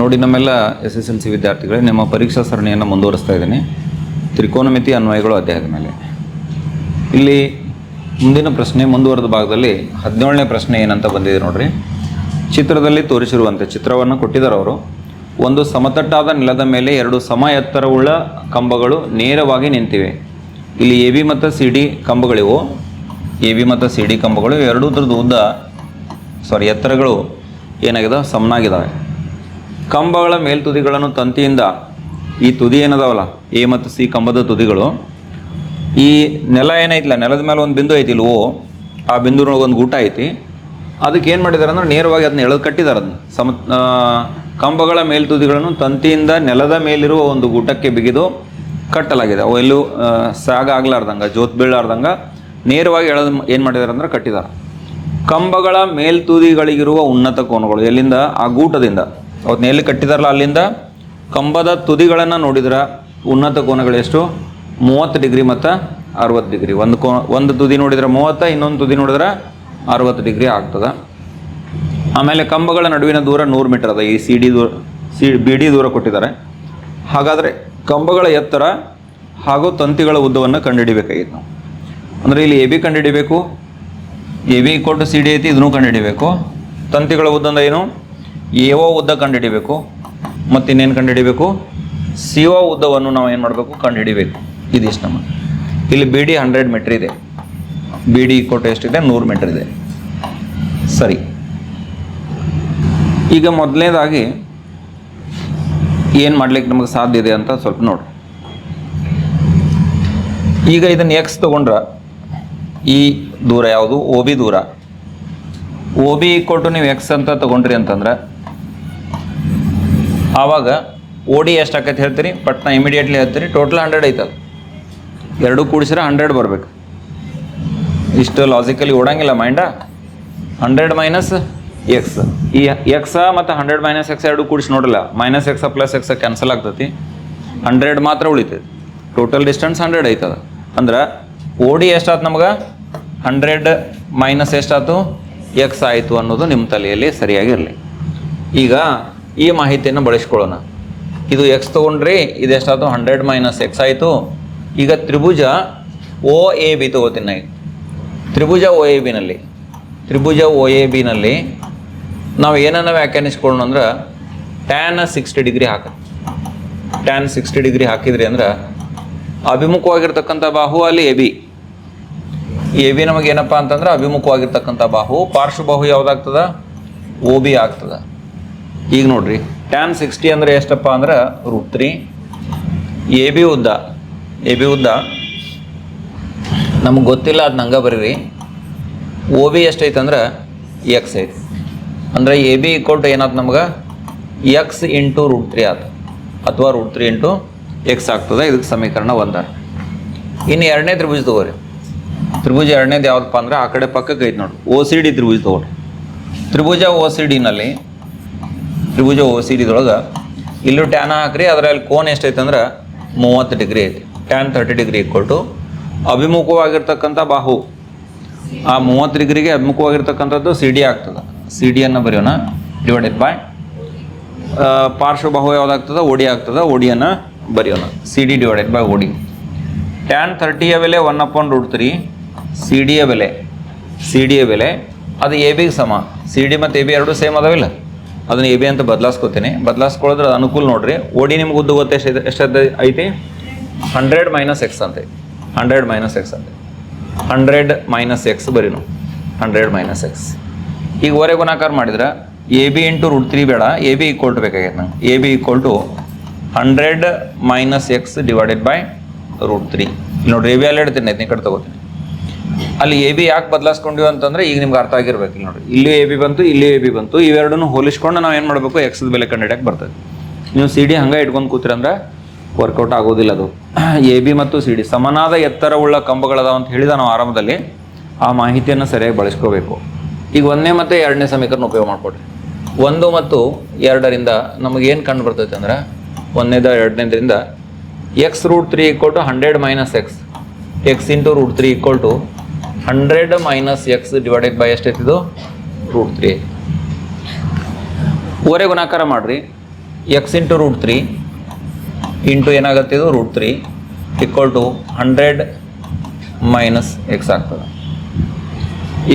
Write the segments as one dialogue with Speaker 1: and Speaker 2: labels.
Speaker 1: ನೋಡಿ, ನಮ್ಮೆಲ್ಲ S S L C ವಿದ್ಯಾರ್ಥಿಗಳೇ, ನಿಮ್ಮ ಪರೀಕ್ಷಾ ಸರಣಿಯನ್ನು ಮುಂದುವರಿಸ್ತಾ ಇದ್ದೀನಿ. ತ್ರಿಕೋನಮಿತಿ ಅನ್ವಯಗಳು ಅಧ್ಯಾಯದ ಮೇಲೆ. ಇಲ್ಲಿ ಮುಂದಿನ ಪ್ರಶ್ನೆ, ಮುಂದುವರೆದ ಭಾಗದಲ್ಲಿ ಹದಿನೇಳನೇ ಪ್ರಶ್ನೆ ಏನಂತ ಬಂದಿದೆ ನೋಡ್ರಿ. ಚಿತ್ರದಲ್ಲಿ ತೋರಿಸಿರುವಂತೆ ಚಿತ್ರವನ್ನು ಕೊಟ್ಟಿದ್ದಾರೆ ಅವರು. ಒಂದು ಸಮತಟ್ಟಾದ ನೆಲದ ಮೇಲೆ ಎರಡು ಸಮ ಎತ್ತರವುಳ್ಳ ಕಂಬಗಳು ನೇರವಾಗಿ ನಿಂತಿವೆ. ಇಲ್ಲಿ ಎ ಬಿ ಮತ್ತು ಸಿ ಡಿ ಕಂಬಗಳಿವು. ಎ ಬಿ ಮತ್ತು ಸಿ ಡಿ ಕಂಬಗಳು ಎರಡೂ ಥರದ ಉದ್ದ ಸಾರಿ ಎತ್ತರಗಳು ಏನಾಗಿದೆ? ಸಮನಾಗಿದ್ದಾವೆ ಕಂಬಗಳ ಮೇಲ್ತುದಿಗಳನ್ನು ತಂತಿಯಿಂದ ಈ ತುದಿ ಏನದಾವಲ್ಲ, ಎ ಮತ್ತು ಸಿ ಕಂಬದ ತುದಿಗಳು, ಈ ನೆಲ ಏನೈತಿಲ್ಲ, ನೆಲದ ಮೇಲೆ ಒಂದು ಬಿಂದು ಐತಿ ಓ, ಆ ಬಿಂದುನೊಳಗೆ ಒಂದು ಗೂಟ ಐತಿ. ಅದಕ್ಕೆ ಏನು ಮಾಡಿದ್ದಾರೆ ಅಂದ್ರೆ ನೇರವಾಗಿ ಅದನ್ನ ಎಳೆದು ಕಟ್ಟಿದ್ದಾರೆ ಅದನ್ನ. ಸಮ ಕಂಬಗಳ ಮೇಲ್ತುದಿಗಳನ್ನು ತಂತಿಯಿಂದ ನೆಲದ ಮೇಲಿರುವ ಒಂದು ಗೂಟಕ್ಕೆ ಬಿಗಿದು ಕಟ್ಟಲಾಗಿದೆ. ಅವು ಎಲ್ಲೂ ಸಾಗ ಆಗ್ಲಾರ್ದಂಗೆ, ಜೋತ್ ಬೀಳಾರ್ದಂಗೆ ನೇರವಾಗಿ ಎಳೆದು ಏನು ಮಾಡಿದ್ದಾರೆ ಅಂದ್ರೆ ಕಟ್ಟಿದ್ದಾರೆ ಕಂಬಗಳ ಮೇಲ್ತುದಿಗಳಿಗಿರುವ ಉನ್ನತ ಕೋನಗಳು ಎಲ್ಲಿಂದ? ಆ ಗೂಟದಿಂದ. ಅವತ್ತು ಎಲ್ಲಿ ಕಟ್ಟಿದಾರಲ್ಲ ಅಲ್ಲಿಂದ? ಕಂಬದ ತುದಿಗಳನ್ನು ನೋಡಿದ್ರೆ ಉನ್ನತ ಕೋನಗಳು ಎಷ್ಟು? ಮೂವತ್ತು ಡಿಗ್ರಿ ಮತ್ತು ಅರವತ್ತು ಡಿಗ್ರಿ. ಒಂದು ಕೋ, ಒಂದು ತುದಿ ನೋಡಿದ್ರೆ ಮೂವತ್ತ, ಇನ್ನೊಂದು ತುದಿ ನೋಡಿದ್ರೆ ಅರವತ್ತು ಡಿಗ್ರಿ ಆಗ್ತದೆ. ಆಮೇಲೆ ಕಂಬಗಳ ನಡುವಿನ ದೂರ ನೂರು ಮೀಟರ್ ಅದ. ಈ ಸಿ ಡಿ ದೂರ, ಸಿ ಬಿ ಡಿ ದೂರ ಕೊಟ್ಟಿದ್ದಾರೆ. ಹಾಗಾದರೆ ಕಂಬಗಳ ಎತ್ತರ ಹಾಗೂ ತಂತಿಗಳ ಉದ್ದವನ್ನು ಕಂಡುಹಿಡಿಬೇಕಾಗಿತ್ತು ನಾವು. ಅಂದರೆ ಇಲ್ಲಿ ಎ ಬಿ ಕಂಡುಹಿಡಿಬೇಕು ಎ ಬಿ ಕೊಟ್ಟು ಸಿ ಡಿ ಐತಿ, ಇದನ್ನೂ ಕಂಡುಹಿಡಿಬೇಕು. ತಂತಿಗಳ ಉದ್ದ ಅಂದ್ರೆ ಏನು? ಎ ಒ ಉದ್ದ ಕಂಡುಹಿಡಿಬೇಕು ಮತ್ತು ಇನ್ನೇನು ಕಂಡುಹಿಡಿಬೇಕು? ಸಿ ಒ ಉದ್ದವನ್ನು ನಾವು ಏನು ಮಾಡಬೇಕು? ಕಂಡುಹಿಡಿಬೇಕು. ಇದಿಷ್ಟು ನಮ್ಮ ಇಲ್ಲಿ ಬಿ ಡಿ ಹಂಡ್ರೆಡ್ ಮೀಟ್ರ್ ಇದೆ. ಬಿ ಡಿ ಕೊಟ್ಟು ಎಷ್ಟಿದೆ? ನೂರು ಮೀಟ್ರ್ ಇದೆ. ಸರಿ. ಈಗ ಮೊದಲನೇದಾಗಿ ಏನು ಮಾಡ್ಲಿಕ್ಕೆ ನಮಗೆ ಸಾಧ್ಯ ಇದೆ ಅಂತ ಸ್ವಲ್ಪ ನೋಡಿ ಈಗ ಇದನ್ನು ಎಕ್ಸ್ ತೊಗೊಂಡ್ರೆ ಈ ದೂರ ಯಾವುದು? ಓ ಬಿ ದೂರ. ಓ ಬಿ ಕೊಟ್ಟು ನೀವು ಎಕ್ಸ್ ಅಂತ ತೊಗೊಂಡ್ರಿ ಅಂತಂದ್ರೆ, ಆವಾಗ ಓ ಡಿ ಎಷ್ಟು ಆಕೈತೆ ಹೇಳ್ತೀರಿ? ಪಟ್ನ ಇಮಿಡಿಯೇಟ್ಲಿ ಹೇಳ್ತೀರಿ ಟೋಟಲ್ ಹಂಡ್ರೆಡ್ ಐತದ ಎರಡು ಕೂಡಿಸಿದ್ರೆ ಹಂಡ್ರೆಡ್ ಬರಬೇಕು. ಇಷ್ಟು ಲಾಜಿಕಲಿ ಓಡಂಗಿಲ್ಲ ಮೈಂಡ ಹಂಡ್ರೆಡ್ ಮೈನಸ್ ಎಕ್ಸ್ ಈ ಎಕ್ಸ ಮತ್ತು ಹಂಡ್ರೆಡ್ ಮೈನಸ್ ಎಕ್ಸ್ ಎರಡು ಕೂಡಿಸಿ ನೋಡಲ್ಲ. Minus x plus x cancel ಆಗ್ತೈತಿ. ಹಂಡ್ರೆಡ್ ಮಾತ್ರ ಉಳಿತೈತಿ. ಟೋಟಲ್ ಡಿಸ್ಟೆನ್ಸ್ ಹಂಡ್ರೆಡ್ ಐತದ ಅಂದ್ರೆ ಓ ಡಿ ಎಷ್ಟಾಯ್ತು ನಮ್ಗೆ? ಹಂಡ್ರೆಡ್ ಮೈನಸ್ ಎಷ್ಟಾಯ್ತು ಎಕ್ಸ್ ಆಯಿತು ಅನ್ನೋದು ನಿಮ್ಮ ತಲೆಯಲ್ಲಿ ಸರಿಯಾಗಿರಲಿ. ಈಗ ಈ ಮಾಹಿತಿಯನ್ನು ಬಳಸ್ಕೊಳ್ಳೋಣ. ಇದು ಎಕ್ಸ್ ತೊಗೊಂಡ್ರಿ ಇದು ಎಷ್ಟಾಯ್ತು ಹಂಡ್ರೆಡ್ ಮೈನಸ್ ಎಕ್ಸ್ ಆಯಿತು. ಈಗ ತ್ರಿಭುಜ ಓ ಎ ಬಿ ತೊಗೋತೀನಿ. ತ್ರಿಭುಜ ಓ ಎ ಬಿನಲ್ಲಿ ತ್ರಿಭುಜ ಓ ಎ ಬಿನಲ್ಲಿ ನಾವು ಏನನ್ನ ವ್ಯಾಖ್ಯಾನಿಸ್ಕೊಳ್ಳೋಣ ಅಂದ್ರೆ ಟ್ಯಾನ್ ಸಿಕ್ಸ್ಟಿ ಡಿಗ್ರಿ ಹಾಕ. ಟ್ಯಾನ್ ಸಿಕ್ಸ್ಟಿ ಡಿಗ್ರಿ ಹಾಕಿದ್ರಿ ಅಂದ್ರೆ ಅಭಿಮುಖವಾಗಿರ್ತಕ್ಕಂಥ ಬಾಹು ಅಲ್ಲಿ ಎ ಬಿ ಎ ಬಿ ನಮಗೆ ಏನಪ್ಪ ಅಂತಂದ್ರೆ ಅಭಿಮುಖವಾಗಿರ್ತಕ್ಕಂಥ ಬಾಹು. ಪಾರ್ಶ್ವಬಾಹು ಯಾವ್ದಾಗ್ತದ? ಓ ಬಿ ಆಗ್ತದ. ಈಗ ನೋಡ್ರಿ. ಟ್ಯಾನ್ ಸಿಕ್ಸ್ಟಿ ಅಂದ್ರೆ ಎಷ್ಟಪ್ಪ ಅಂದ್ರೆ ರೂಟ್ ತ್ರೀ ಎ ಬಿ ಉದ್ದ. ಎ ಬಿ ಉದ್ದ. ನಮಗೆ ಗೊತ್ತಿಲ್ಲ ಅದು ನಂಗೆ ಬರೀರಿ. ಓ ಬಿ ಎಷ್ಟೈತೆ ಅಂದ್ರೆ ಎಕ್ಸ್ ಐತಿ. ಅಂದರೆ ಎ ಬಿ ಈಕ್ವಲ್ ಟು ಏನಾಯ್ತು ನಮ್ಗೆ? ಎಕ್ಸ್ ಇಂಟು ರೂಟ್ ತ್ರೀ ಆಯ್ತು ಅಥವಾ ರೂಟ್ ತ್ರೀ ಇಂಟು ಎಕ್ಸ್ ಆಗ್ತದೆ. ಇದಕ್ಕೆ ಸಮೀಕರಣ ಒಂದ. ಇನ್ನು ಎರಡನೇ ತ್ರಿಭುಜ ತಗೋರಿ. ತ್ರಿಭುಜ ಎರಡನೇದು ಯಾವುದಪ್ಪ ಅಂದ್ರೆ ಆ ಕಡೆ ಪಕ್ಕಕ್ಕೆ ಐತೆ ನೋಡಿ ಓ ಸಿ ಡಿ ತ್ರಿಭುಜ ತಗೊಳ್ರಿ ತ್ರಿಭುಜ ಓ ಸಿ ಡಿನಲ್ಲಿ ತ್ರಿಭುಜ ಓ ಸಿ ಡಿದೊಳಗೆ ಇಲ್ಲೂ ಟ್ಯಾನ ಹಾಕ್ರಿ, ಅದರಲ್ಲಿ ಕೋನ್ ಎಷ್ಟೈತೆ ಅಂದ್ರೆ ಮೂವತ್ತು ಡಿಗ್ರಿ ಐತಿ. Tan thirty degree equal to ಅಭಿಮುಖವಾಗಿರ್ತಕ್ಕಂಥ ಬಾಹು. ಆ ಮೂವತ್ತು ಡಿಗ್ರಿಗೆ ಅಭಿಮುಖವಾಗಿರ್ತಕ್ಕಂಥದ್ದು ಸಿ ಡಿ ಆಗ್ತದೆ. ಸಿ ಡಿಯನ್ನು ಬರೆಯೋಣ ಡಿವೈಡೆಡ್ ಬೈ ಪಾರ್ಶ್ವಬಾಹು ಯಾವುದಾಗ್ತದೆ? ಓಡಿ ಆಗ್ತದೆ. ಓಡಿಯನ್ನು ಬರೆಯೋಣ. C D divided by O D tan ಥರ್ಟಿಯ ಬೆಲೆ one upon root three C ಡಿಯ ಬೆಲೆ ಸಿ ಡಿಯ ಬೆಲೆ, ಅದು ಎ ಬಿಗೆ ಸಮ. ಸಿ ಡಿ ಮತ್ತು ಎ ಬಿ ಎರಡೂ ಸೇಮ್ ಅದಾವಿಲ್ಲ ಅದನ್ನು ಎ ಬಿ ಅಂತ ಬದಲಾಸ್ಕೋತೀನಿ. ಅದು ಅನುಕೂಲ ನೋಡ್ರಿ. ಓಡಿ ನಿಮ್ಗೆ ಉದ್ದು ಗೊತ್ತೆ ಎಷ್ಟು ಎಷ್ಟದ ಐತಿ? ಹಂಡ್ರೆಡ್ ಮೈನಸ್ ಎಕ್ಸ್ ಅಂತೆ. ಹಂಡ್ರೆಡ್ ಮೈನಸ್ ಎಕ್ಸ್ ಅಂತೆ. Hundred minus X ಬರೀನು. Hundred minus X. ಈಗ ಒರೆ ಗುಣಾಕಾರ ಮಾಡಿದ್ರೆ A B into root three ಬೇಡ, ಎ ಬಿ ಈಕ್ವಲ್ ಟು ಬೇಕಾಗೈತೆ ನಂಗೆ. A B equal to hundred minus X divided by root three. ನೋಡಿರಿ ನೋಡ್ರಿ ಎ ಬಿ ಅಲ್ಲಿ ಹೇಳ್ತೀನಿ ಈ ಕಡೆ ತಗೋತೀನಿ. ಅಲ್ಲಿ ಎ ಬಿ ಯಾಕೆ ಬದಲಾಯಿಸ್ಕೊಂಡಿವಿ ಅಂತಂದ್ರೆ ಈಗ ನಿಮ್ಗೆ ಅರ್ಥ ಆಗಿರ್ಬೇಕು ನೋಡಿ ಇಲ್ಲಿ ಎ ಬಿ ಬಂತು, ಇಲ್ಲಿ ಎ ಬಿ ಬಂತು, ಇವೆರಡನ್ನು ಹೋಲಿಸ್ಕೊಂಡು ನಾವು ಏನು ಮಾಡಬೇಕು? ಎಕ್ಸ್ ಬೆಲೆ ಕಂಡಿಡಕ್ಕೆ ಬರ್ತದೆ. ನೀವು ಸಿ ಡಿ ಹಂಗೆ ಇಟ್ಕೊಂಡು ಕೂತ್ರಂದ್ರೆ ವರ್ಕೌಟ್ ಆಗೋದಿಲ್ಲ ಅದು. ಎ ಬಿ ಮತ್ತು ಸಿ ಡಿ ಸಮನಾದ ಎತ್ತರವುಳ್ಳ ಕಂಬಗಳದಾವ ಅಂತ ಹೇಳಿದ ನಾವು ಆರಂಭದಲ್ಲಿ ಆ ಮಾಹಿತಿಯನ್ನು ಸರಿಯಾಗಿ ಬಳಸ್ಕೋಬೇಕು. ಈಗ ಒಂದನೇ ಮತ್ತು ಎರಡನೇ ಸಮೀಕರಣ ಉಪಯೋಗ ಮಾಡಿಕೊಡ್ರಿ. ಒಂದು ಮತ್ತು ಎರಡರಿಂದ ನಮಗೇನು ಕಂಡು ಬರ್ತೈತೆ ಅಂದ್ರೆ ಒಂದನೇದ ಎರಡನೇದ್ರಿಂದ X root three equal to hundred minus X X into root three equal to hundred minus X divided by ಎಷ್ಟೈತಿದು root three ಓರೆ ಗುಣಾಕಾರ ಮಾಡಿರಿ. X into root three into ಏನಾಗುತ್ತೆ ಇದು? Root three equal to hundred minus X ಆಗ್ತದೆ.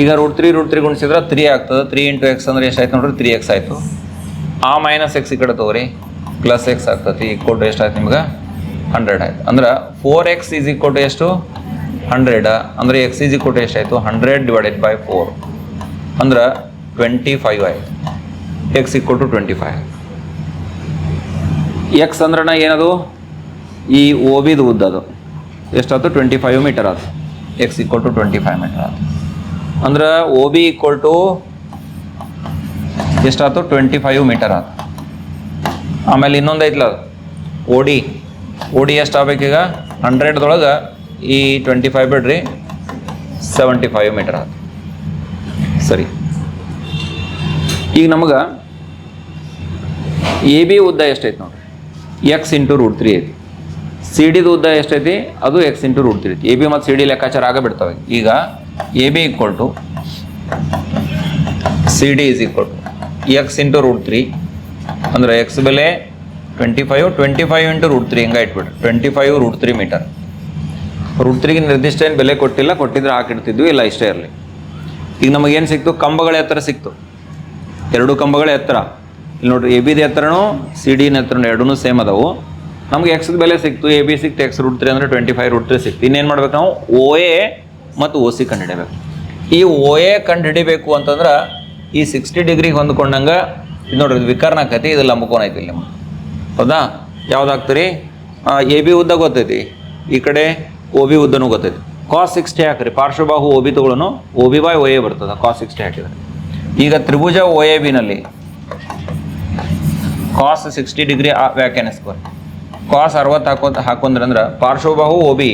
Speaker 1: ಈಗ root three root three ಗುಣಿಸಿದ್ರೆ three ಆಗ್ತದೆ. Three into X ಅಂದರೆ ಎಷ್ಟಾಯ್ತು ನೋಡ್ರಿ? ತ್ರೀ ಎಕ್ಸ್ ಆಯಿತು. ಆ ಮೈನಸ್ ಎಕ್ಸ್ ಈ ಕಡೆ ತಗೋರಿ. ಪ್ಲಸ್ ಎಕ್ಸ್ ಆಗ್ತತಿ. ಈಕ್ವಲ್ ಟು ಎಷ್ಟಾಯ್ತು ನಿಮ್ಗೆ? ಹಂಡ್ರೆಡ್ ಆಯ್ತು. ಅಂದ್ರೆ four X is equal to ಎಷ್ಟು? ಹಂಡ್ರೆಡ್ ಅಂದರೆ ಎಕ್ಸ್ ಇಜಿ ಕೊಟ್ಟು ಎಷ್ಟಾಯಿತು? ಹಂಡ್ರೆಡ್ ಡಿವೈಡೆಡ್ ಬೈ ಫೋರ್ ಅಂದ್ರೆ ಟ್ವೆಂಟಿ ಫೈವ್ ಆಯಿತು. X equal to twenty five X ಅಂದ್ರನ ಏನದು? ಈ ಓ ಬಿದು ಉದ್ದ ಅದು. ಎಷ್ಟಾಯ್ತು? ಟ್ವೆಂಟಿ ಫೈವ್ ಮೀಟರ್ ಅದು X equal to twenty five metre ಅದು ಅಂದ್ರೆ ಓ ಬಿ ಈಕ್ವಲ್ ಟು ಎಷ್ಟಾಯ್ತು? ಟ್ವೆಂಟಿ ಫೈವ್ ಮೀಟರ್ ಅದು ಆಮೇಲೆ ಇನ್ನೊಂದು ಐತ್ಲ ಓ ಡಿ ಓ ಡಿ ಎಷ್ಟು ಆಗ್ಬೇಕೀಗ? ಹಂಡ್ರೆಡ್ದೊಳಗೆ ಈ ಟ್ವೆಂಟಿ ಫೈವ್ ಬಿಡ್ರಿ ಸೆವೆಂಟಿ ಫೈವ್ ಮೀಟರ್ ಆತು ಸರಿ. ಈಗ ನಮಗೆ ಎ ಬಿ ಉದ್ದ ಎಷ್ಟೈತಿ ನೋಡ್ರಿ? ಎಕ್ಸ್ ಇಂಟು ರೂಟ್ ತ್ರೀ ಐತಿ. ಸಿ ಡಿದು ಉದ್ದ ಎಷ್ಟೈತಿ? ಅದು ಎಕ್ಸ್ ಇಂಟು ರೂಟ್ ತ್ರೀ ಐತಿ. ಎ ಬಿ ಮತ್ತು ಸಿ ಡಿ ಲೆಕ್ಕಾಚಾರ ಆಗ ಬಿಡ್ತಾವೆ ಈಗ A B equal to C D is equal to X into root three ಅಂದ್ರೆ ಎಕ್ಸ್ ಬೆಲೆ twenty five twenty five into root three ಹಿಂಗೆ ಇಟ್ಬಿಡ್ರಿ. Twenty five root three metre ತ್ರೀಗೆ ನಿರ್ದಿಷ್ಟ ಏನು ಬೆಲೆ ಕೊಟ್ಟಿಲ್ಲ, ಕೊಟ್ಟಿದ್ರೆ ಹಾಕಿಡ್ತಿದ್ವಿ, ಇಲ್ಲ ಇಷ್ಟೇ ಇರಲಿ. ಈಗ ನಮಗೇನು ಸಿಕ್ತು? ಕಂಬಗಳ ಎತ್ತರ ಸಿಕ್ತು. ಎರಡು ಕಂಬಗಳ ಎತ್ತರ. ಇಲ್ಲಿ ನೋಡ್ರಿ ಎ ಬಿದ ಎತ್ತರನೂ ಸಿ ಡಿನ ಎತ್ತರನು ಎರಡೂ ಸೇಮ್ ಅದಾವು. ನಮ್ಗೆ ಎಕ್ಸ್ದ ಬೆಲೆ ಸಿಕ್ತು. ಎ ಬಿ ಸಿಕ್ತು ಎಕ್ಸ್ ರೂಟ್ ತ್ರೀ ಅಂದರೆ ಟ್ವೆಂಟಿ ಫೈವ್ ರೂಟ್ ತ್ರೀ ಸಿಕ್ತು. ಇನ್ನೇನು ಮಾಡ್ಬೇಕು ನಾವು? ಓ ಎ ಮತ್ತು ಓ ಸಿ ಕಂಡುಹಿಡಿಬೇಕು ಈ ಓ ಎ ಕಂಡುಹಿಡಿಬೇಕು ಅಂತಂದ್ರೆ ಈ ಸಿಕ್ಸ್ಟಿ ಡಿಗ್ರಿಗೆ ಹೊಂದ್ಕೊಂಡಂಗೆ, ಇದು ನೋಡ್ರಿ, ಇದು ವಿಕರ್ಣ ಆಕತಿ ಇದು ಲಂಬಕೋನ ಐತಿ ಇಲ್ಲಿ. ಹೌದಾ? ಯಾವ್ದಾಗ್ತೀರಿ ಎ ಬಿ ಉದ್ದ ಗೊತ್ತೈತಿ. ಈ ಕಡೆ ಓ ಬಿ ಉದ್ದನೂ ಗೊತ್ತೈತಿ. ಕಾಸ್ ಸಿಕ್ಸ್ಟಿ ಹಾಕ್ರಿ. ಪಾರ್ಶ್ವಬಾಹು O B ತಗೊಳ್ಳೋನು O B by O A ಬರ್ತದೆ ಕಾಸ್ ಸಿಕ್ಸ್ಟಿ ಹಾಕಿದ್ರೆ. ಈಗ ತ್ರಿಭುಜ ಒ ಎ ಬಿನಲ್ಲಿ ಕಾಸ್ ಸಿಕ್ಸ್ಟಿ ಡಿಗ್ರಿ ವ್ಯಾಖ್ಯಾನಿಸ್ಕೊ ಕಾಸ್ ಅರವತ್ತು ಹಾಕೋ ಹಾಕೊಂಡ್ರೆ ಅಂದ್ರೆ ಪಾರ್ಶ್ವಬಾಹು ಓ ಬಿ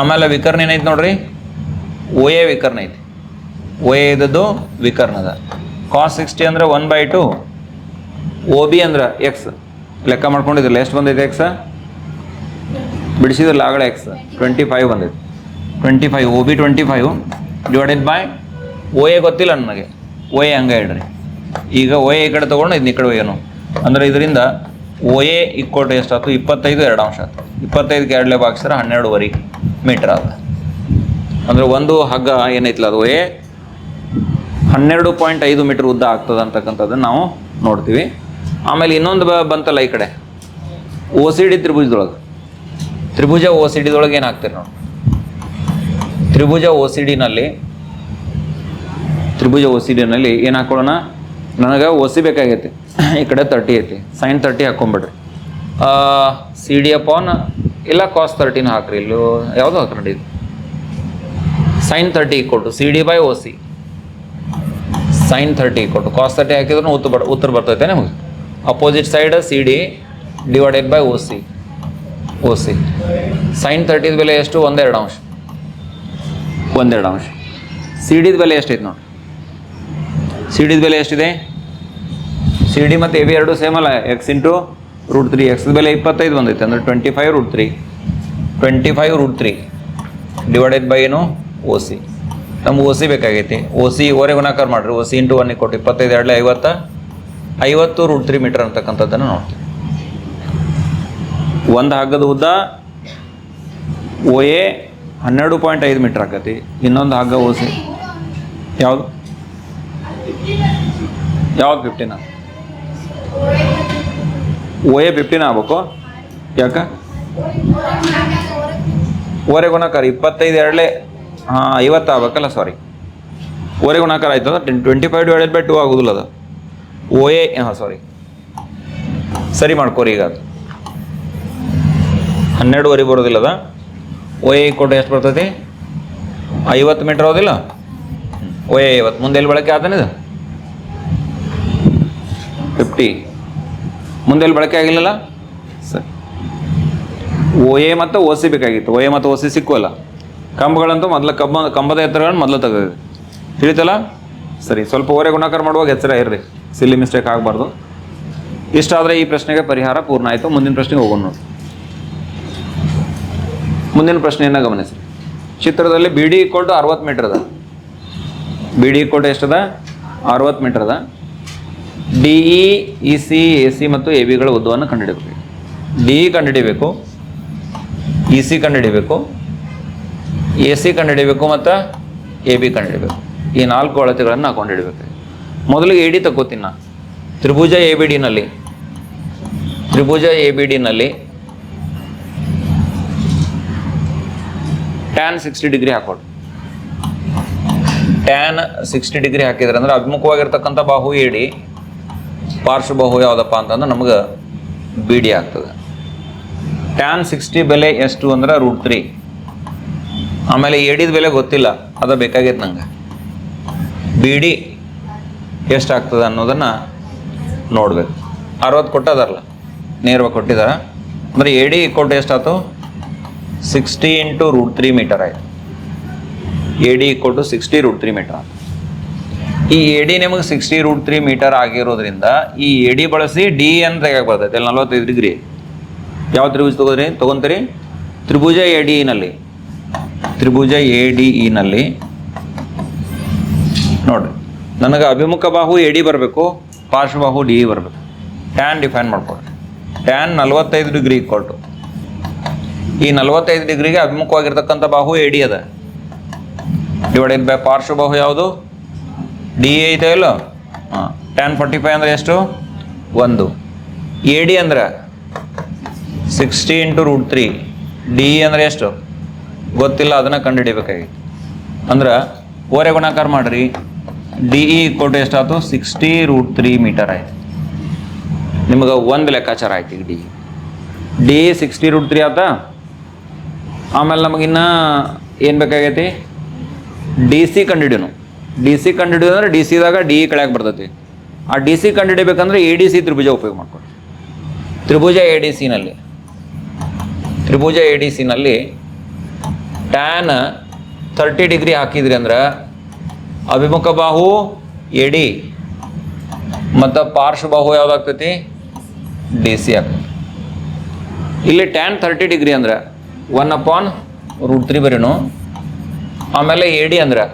Speaker 1: ಆಮೇಲೆ ವಿಕರ್ಣ ಏನೈತಿ ನೋಡ್ರಿ? ಒ ಎ ವಿಕರ್ಣ ಐತಿ. ಒ ಎ ಇದ್ದದ್ದು ವಿಕರ್ಣದ. ಕಾಸ್ ಸಿಕ್ಸ್ಟಿ ಅಂದ್ರೆ one by two O B ಅಂದ್ರೆ ಎಕ್ಸ್ ಲೆಕ್ಕ ಮಾಡ್ಕೊಂಡಿದ್ರಲ್ಲ ಎಷ್ಟು ಬಂದೈತೆ ಎಕ್ಸ್ ಬಿಡಿಸಿದ್ರಲ್ಲ ಆಗಲೇ ಎಕ್ಸ್ ಟ್ವೆಂಟಿ ಫೈವ್ ಬಂದಿತ್ತು twenty five O B twenty five divided by O A ಗೊತ್ತಿಲ್ಲ ನನಗೆ. ಓ ಎ ಹಂಗೆ ಹೇಳ್ರಿ. ಈಗ ಓ ಎ ಈ ಕಡೆ ತೊಗೊಂಡು ಇದನ್ನ ಈ ಕಡೆ ಏನು ಅಂದರೆ ಇದರಿಂದ ಓ ಎ ಇಕ್ಕೋಟ್ ಎಷ್ಟಾಯ್ತು? ಇಪ್ಪತ್ತೈದು ಎರಡು ಅಂಶ ಆಯ್ತು. ಇಪ್ಪತ್ತೈದಕ್ಕೆ ಎರಡಲೇ ಬಾಗಿಸಿದ್ರೆ ಹನ್ನೆರಡುವರೆ ಮೀಟ್ರ್ ಆದ. ಅಂದರೆ ಒಂದು ಹಗ್ಗ ಏನೈತಿಲ್ಲ ಅದು? ಎ ಹನ್ನೆರಡು ಪಾಯಿಂಟ್ ಐದು ಮೀಟರ್ ಉದ್ದ ಆಗ್ತದೆ ಅಂತಕ್ಕಂಥದ್ದನ್ನು ನಾವು ನೋಡ್ತೀವಿ. ಆಮೇಲೆ ಇನ್ನೊಂದು ಬಂತಲ್ಲ ಈ ಕಡೆ. ಓ ಸಿ ಡಿ ತ್ರಿಭುಜದೊಳಗೆ. ತ್ರಿಭುಜ ಓ ಸಿ ಡಿದೊಳಗೆ ಏನು ನೋಡಿ. ತ್ರಿಭುಜ ಓ ಸಿ ಡಿನಲ್ಲಿ ತ್ರಿಭುಜ ಓ ಸಿ ಡಿನಲ್ಲಿ ಏನು ಹಾಕೊಳ್ಳೋಣ ನನಗೆ ಓ ಸಿ ಬೇಕಾಗೈತಿ. ಈ ಕಡೆ ತರ್ಟಿ ಐತಿ. ಸೈನ್ ತರ್ಟಿ ಹಾಕ್ಕೊಂಬಿಡ್ರಿ ಸಿ ಡಿ ಅಪಾನ್ ಇಲ್ಲ ಕಾಸ್ ತರ್ಟಿನ ಹಾಕ್ರಿ. ಇಲ್ಲೂ ಯಾವುದು ಹಾಕ್ರಿ ಇದು? ಸೈನ್ ತರ್ಟಿ ಕೊಟ್ಟು C D by O C sine thirty ಕೊಟ್ಟು ಕಾಸ್ ತರ್ಟಿ ಹಾಕಿದ್ರು ಉತ್ತರ ಬರ್, ಉತ್ತರ ಬರ್ತೈತೆ ನಮಗೆ. Opposite side C D divided by O C C sine ತರ್ಟಿದ ಬೆಲೆ ಎಷ್ಟು? ಒಂದೆರಡು ಅಂಶ. ಒಂದೆರಡು ಅಂಶ. ಸಿ ಡಿದ ಬೆಲೆ ಎಷ್ಟೈತೆ ನೋಡಿ. ಸಿ ಡಿದ ಬೆಲೆ ಎಷ್ಟಿದೆ? ಸಿ ಡಿ ಮತ್ತು ಎ ಬಿ ಎರಡು ಸೇಮ್ ಅಲ್ಲ X into root three X ಬೆಲೆ ಇಪ್ಪತ್ತೈದು ಬಂದೈತೆ, ಅಂದರೆ twenty five root three twenty five root three divided by ಏನು? ಓ ಸಿ ನಮ್ಗೆ ಓ ಸಿ ಬೇಕಾಗೈತಿ. ಓ ಸಿ ಓರೆ ಗುಣಾಕಾರ ಮಾಡಿರಿ. ಓ ಸಿ ಇಂಟು ಒನ್ ಕೊಟ್ಟು ಇಪ್ಪತ್ತೈದು ಎರಡು ಐವತ್ತ. ಐವತ್ತು ರೂಟ್ ತ್ರೀ ಮೀಟರ್ ಅಂತಕ್ಕಂಥದ್ದನ್ನು ನೋಡ್ತೀವಿ. ಒಂದು ಹಗ್ಗದ ಉದ್ದ ಓ ಎ ಹನ್ನೆರಡು ಪಾಯಿಂಟ್ ಐದು ಮೀಟ್ರ್ ಆಕತಿ. ಇನ್ನೊಂದು ಹಗ್ಗ ಓಸಿ. ಯಾವುದು? ಯಾವ್ದು ಫಿಫ್ಟೀನ ಓ ಎ ಫಿಫ್ಟೀನ್ ಆಗ್ಬೇಕು. ಯಾಕ? ಓರೆ ಗುಣಾಕಾರ ಇಪ್ಪತ್ತೈದು ಎರಡಲೆ, ಹಾಂ, ಐವತ್ತು ಆಗ್ಬೇಕಲ್ಲ ಸಾರಿ ಓರೆ ಗುಣಾಕಾರ ಆಯ್ತು ಅಂದ್ರೆ twenty five divided by two ಆಗೋದಿಲ್ಲ ಅದು. ಓ ಎ ಹಾಂ ಸಾರಿ ಸರಿ ಮಾಡ್ಕೋರಿ ಈಗ ಅದು. ಹನ್ನೆರಡುವರೆ ಬರೋದಿಲ್ಲ ಅದ. ಓ ಎ ಕೊಟ್ಟು ಎಷ್ಟು ಬರ್ತೈತಿ? ಐವತ್ತು ಮೀಟ್ರ್ ಆಗೋದಿಲ್ಲ ಓ ಎ ಐವತ್ತು. ಮುಂದೆ ಎಲ್ಲಿ ಬಳಕೆ ಆತನಿದು ಫಿಫ್ಟಿ ಮುಂದೆ ಎಲ್ಲಿ ಬಳಕೆ ಆಗಿಲ್ಲಲ್ಲ? ಸರಿ. ಓ ಎ ಮತ್ತು ಓ ಸಿ ಬೇಕಾಗಿತ್ತು. ಓ ಎ ಮತ್ತು ಓ ಸಿ ಸಿಕ್ಕುವಲ್ಲ? ಕಂಬಗಳಂತೂ ಮೊದಲ ಕಂಬ ಕಂಬದ ಎತ್ತರಗಳನ್ನು ಮೊದಲು ತೆಗೆದಿದೆ. ತಿಳಿತಲ್ಲ? ಸರಿ ಸ್ವಲ್ಪ ಓರೆ ಗುಣಾಕಾರ ಮಾಡುವಾಗ ಎಚ್ಚರ ಇರ್ರಿ. ಸಿಲ್ಲಿ ಮಿಸ್ಟೇಕ್ ಆಗಬಾರ್ದು. ಇಷ್ಟಾದರೆ ಈ ಪ್ರಶ್ನೆಗೆ ಪರಿಹಾರ ಪೂರ್ಣ ಆಯಿತು. ಮುಂದಿನ ಪ್ರಶ್ನೆಗೆ ಹೋಗೋಣ ನೋಡಿ. ಮುಂದಿನ ಪ್ರಶ್ನೆಯನ್ನು ಗಮನಿಸಿ. ಚಿತ್ರದಲ್ಲಿ ಬಿ ಡಿ ಕೊಟ್ಟು ಅರವತ್ತು ಮೀಟರ್ ಅದ. ಬಿ ಡಿ ಕೊಟ್ಟು ಎಷ್ಟದ? ಅರವತ್ತು ಮೀಟರ್ ಅದ. D E E C A C ಮತ್ತು ಎ ಬಿಗಳ ಉದ್ದವನ್ನು ಕಂಡುಹಿಡಬೇಕು. ಡಿ ಇ ಕಂಡುಹಿಡಿಬೇಕು ಇ ಸಿ ಕಂಡುಹಿಡಿಬೇಕು ಎ ಸಿ ಕಂಡುಹಿಡಿಬೇಕು ಮತ್ತು ಎ ಬಿ ಕಂಡುಹಿಡಿಬೇಕು. ಈ ನಾಲ್ಕು ಅಳತೆಗಳನ್ನು ನಾವು ಕಂಡುಹಿಡಬೇಕು. ಮೊದಲಿಗೆ ಎ ಡಿ ತಗೋತೀನಿ ನಾ. ತ್ರಿಭುಜ ಎ ಬಿ ಡಿನಲ್ಲಿ ತ್ರಿಭುಜ ಎ ಬಿ ಡಿನಲ್ಲಿ ಟ್ಯಾನ್ ಸಿಕ್ಸ್ಟಿ ಡಿಗ್ರಿ ಹಾಕೋಣ ಟ್ಯಾನ್ ಸಿಕ್ಸ್ಟಿ ಡಿಗ್ರಿ ಹಾಕಿದ್ರೆ ಅಂದ್ರೆ ಅಭಿಮುಖವಾಗಿರ್ತಕ್ಕಂಥ ಬಾಹು ಎಡಿ ಪಾರ್ಶ್ವಬಾಹು ಯಾವುದಪ್ಪ ಅಂತಂದ್ರೆ ನಮಗೆ ಬಿ ಡಿ ಆಗ್ತದೆ. ಟ್ಯಾನ್ ಸಿಕ್ಸ್ಟಿ ಬೆಲೆ ಎಷ್ಟು ಅಂದ್ರೆ ರೂಟ್ ತ್ರೀ ಆಮೇಲೆ ಎಡಿದ ಬೆಲೆ ಗೊತ್ತಿಲ್ಲ, ಅದ ಬೇಕಾಗೈತೆ ನಂಗೆ. ಬಿ ಡಿ ಎಷ್ಟಾಗ್ತದೆ ಅನ್ನೋದನ್ನು ನೋಡ್ಬೇಕು. ಅರವತ್ತು ಕೊಟ್ಟದಾರಲ್ಲ ನೇರವಾಗಿ ಕೊಟ್ಟಿದ್ದಾರೆ ಅಂದರೆ ಎ ಡಿ ಕೊಟ್ಟು ಎಷ್ಟಾಯ್ತು sixty into root three metre ಆಯಿತು. A D two sixty root three metre ಈ ಎ ಡಿ ನಿಮಗೆ ಸಿಕ್ಸ್ಟಿ ರೂಟ್ ತ್ರೀ ಮೀಟರ್ ಆಗಿರೋದ್ರಿಂದ ಈ ಎ ಡಿ ಬಳಸಿ ಡಿ ಅಂತ ತೆಗಿಯಕ್ಕೆ ಬರ್ತೈತೆ. ಇಲ್ಲಿ ನಲ್ವತ್ತೈದು ಡಿಗ್ರಿ ಯಾವ ತ್ರಿಭುಜ ತಗೋದ್ರಿ? ತೊಗೊಂತೀರಿ? ತ್ರಿಭುಜ ಎ ಡಿ ಇನಲ್ಲಿ ತ್ರಿಭುಜ ಎ ಡಿ ಇನಲ್ಲಿ ನೋಡ್ರಿ. ನನಗೆ ಅಭಿಮುಖ ಬಾಹು ಎ ಡಿ ಬರಬೇಕು ಪಾರ್ಶ್ವಬಾಹು ಡಿ ಬರಬೇಕು. ಟ್ಯಾನ್ ಡಿಫೈನ್ ಮಾಡ್ಕೊಡ್ರಿ ಟ್ಯಾನ್ ನಲ್ವತ್ತೈದು ಡಿಗ್ರಿ ಕೊಟ್ಟು ಈ ನಲವತ್ತೈದು ಡಿಗ್ರಿಗೆ ಅಭಿಮುಖವಾಗಿರ್ತಕ್ಕಂಥ ಬಾಹು ಎ ಡಿ ಅದ. ಡಿವೈಡೆಡ್ ಬೈ ಪಾರ್ಶ್ವಬಾಹು ಯಾವುದು? ಡಿ ಐತೆ ಇಲ್ಲೋ? ಹಾಂ ಟೆನ್ ಫಾರ್ಟಿ ಫೈವ್ ಅಂದರೆ ಎಷ್ಟು? ಒಂದು. ಎ ಡಿ ಅಂದ್ರೆ sixty into root three D ಅಂದರೆ ಎಷ್ಟು? ಗೊತ್ತಿಲ್ಲ, ಅದನ್ನು ಕಂಡುಹಿಡಿಬೇಕಾಗಿತ್ತು. ಅಂದ್ರೆ ಓರೆ ಗುಣಾಕಾರ ಮಾಡಿರಿ. ಡಿ ಇ ಕೊಟ್ಟು ಎಷ್ಟಾಯ್ತು? ಸಿಕ್ಸ್ಟಿ ರೂಟ್ ತ್ರೀ ಮೀಟರ್ ಆಯ್ತು. ನಿಮಗೆ ಒಂದು ಲೆಕ್ಕಾಚಾರ ಆಯ್ತು ಈಗ D D sixty root three ಆತ ಆಮೇಲೆ ನಮಗಿನ್ನ ಏನು ಬೇಕಾಗೈತಿ? ಡಿ ಸಿ ಕಂಡುಹಿಡಿಯೋನು. ಡಿ ಸಿ ಕಂಡುಹಿಡಿಯೋದು ಅಂದ್ರೆ ಡಿ ಸಿದಾಗ ಡಿ ಇ ಕಳೆಯಾಗಿ ಬರ್ತೈತಿ. ಆ ಡಿ ಸಿ ಕಂಡುಹಿಡಿಬೇಕಂದ್ರೆ ಎ ಡಿ ಸಿ ತ್ರಿಭುಜ ಉಪಯೋಗ ಮಾಡ್ಕೊಳ್ಳಿ ತ್ರಿಭುಜ ಎ ಡಿ ಸಿನಲ್ಲಿ ತ್ರಿಭುಜ ಎ ಡಿ ಸಿನಲ್ಲಿ ಟ್ಯಾನ್ ತರ್ಟಿ ಡಿಗ್ರಿ ಹಾಕಿದ್ರಿ ಅಂದ್ರೆ ಅಭಿಮುಖ ಬಾಹು ಎ ಡಿ ಮತ್ತು ಪಾರ್ಶ್ವಬಾಹು ಯಾವುದಾಗ್ತೈತಿ? ಡಿ ಸಿ ಆಗ್ತೈತಿ. ಇಲ್ಲಿ ಟ್ಯಾನ್ ತರ್ಟಿ ಡಿಗ್ರಿ ಅಂದ್ರೆ ಒನ್ ಅಪಾನ್ ರೂಟ್ ತ್ರೀ ಬರೀನು. ಆಮೇಲೆ ಎ ಡಿ ಅಂದ್ರೆ?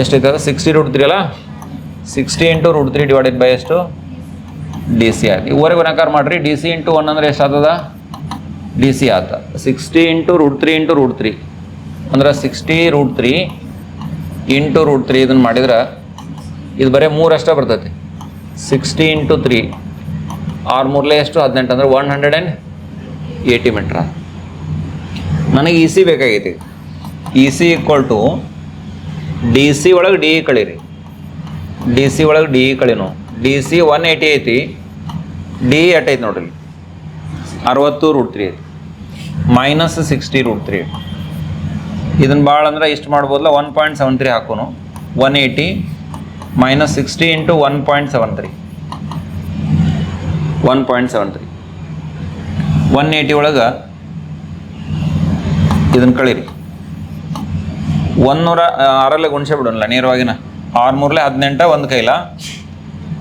Speaker 1: ಎಷ್ಟೈತೆ ಸಿಕ್ಸ್ಟಿ ರೂಟ್ ತ್ರೀ ಅಲ್ಲ? Sixty into root three divided by ಎಷ್ಟು? ಡಿ ಸಿ ಆಯ್ತು. ಇವರೆಗೆ ಗುಣಾಕಾರ ಮಾಡಿರಿ? ಡಿ ಸಿ ಇಂಟು ಒನ್ ಅಂದ್ರೆ ಎಷ್ಟಾಗ್ತದ ಡಿ ಸಿ ಆತ sixty into root three into root three ಅಂದ್ರೆ sixty root three into root three ಇದನ್ನು ಮಾಡಿದ್ರೆ ಇದು ಬರೀ ಮೂರಷ್ಟೇ ಬರ್ತೈತಿ. ಸಿಕ್ಸ್ಟಿ ಇಂಟು ತ್ರೀ ಆರು ಮೂರಲೇ ಎಷ್ಟು? ಹದಿನೆಂಟು ಅಂದರೆ one hundred and eighty metre ನನಗೆ ಇ ಸಿ ಬೇಕಾಗೈತಿ. E C equal to D C ಒಳಗೆ ಡಿ ಇ ಕಳೀರಿ. ಡಿ ಸಿ ಒಳಗೆ ಡಿ ಇ ಕಳಿನು ಡಿ ಸಿ ಒನ್ ಏಯ್ಟಿ ಐತಿ. ಡಿ ಎಟ್ ಐತಿ ನೋಡ್ರಿ. ಅರವತ್ತು ರೂಟ್ ತ್ರೀ ಐತಿ. ಮೈನಸ್ ಸಿಕ್ಸ್ಟಿ ರೂಟ್ ತ್ರೀ ಇದನ್ನು ಭಾಳ ಅಂದ್ರೆ ಇಷ್ಟು ಮಾಡ್ಬೋದಲ್ಲ one point seven three ಹಾಕೋನು. One eighty minus sixty into one point seven three one point seven three one eighty ಒಳಗೆ ಇದನ್ನು ಕಳೀರಿ. ಒಂದೂರ ಆರಲ್ಲೇ ಗುಣಿಸೇ ಬಿಡೋಣ ನೇರವಾಗಿನ. ಆರು ಮೂರಲೆ ಹದಿನೆಂಟ, ಒಂದು ಕೈಲ.